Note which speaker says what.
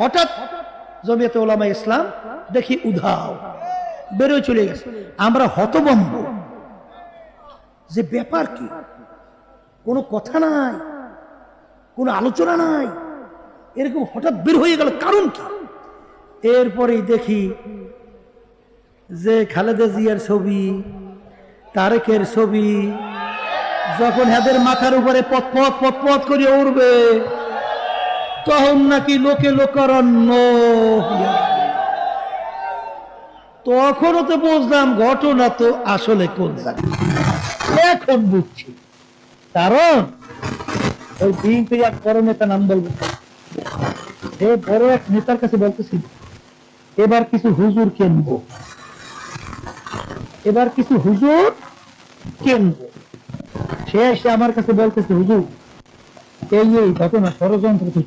Speaker 1: হঠাৎ জমিয়তে ওলামা ইসলাম দেখি উধাও, বেরোয় চলে গেছে। আমরা হতবম্ব যে ব্যাপার কি? কোনো কথা নাই, কোনো আলোচনা নাই। এরকম হঠাৎ বের হয়ে গেল, কারণ কি? এরপরেই দেখি যে খালেদা জিয়ার ছবি, তারেকের ছবি, যখন এদের মাথার উপরে পথপথ পথ করে উড়বে তখন নাকি লোকে লোকারণ্য? তখনও তো বুঝলাম ঘটনা তো আসলে কোন এখন বুঝছি। কারণ ওই বিএনপি এক বড় নেতা নাম বলব। না। বড় এক নেতার কাছে বলতেছি, এবার কিছু হুজুর কেনবো। এবার কিছু হুজুর কেনবো। সে এসে আমার কাছে বলতেছে, হুজুর que ella y trate mejor entre tus.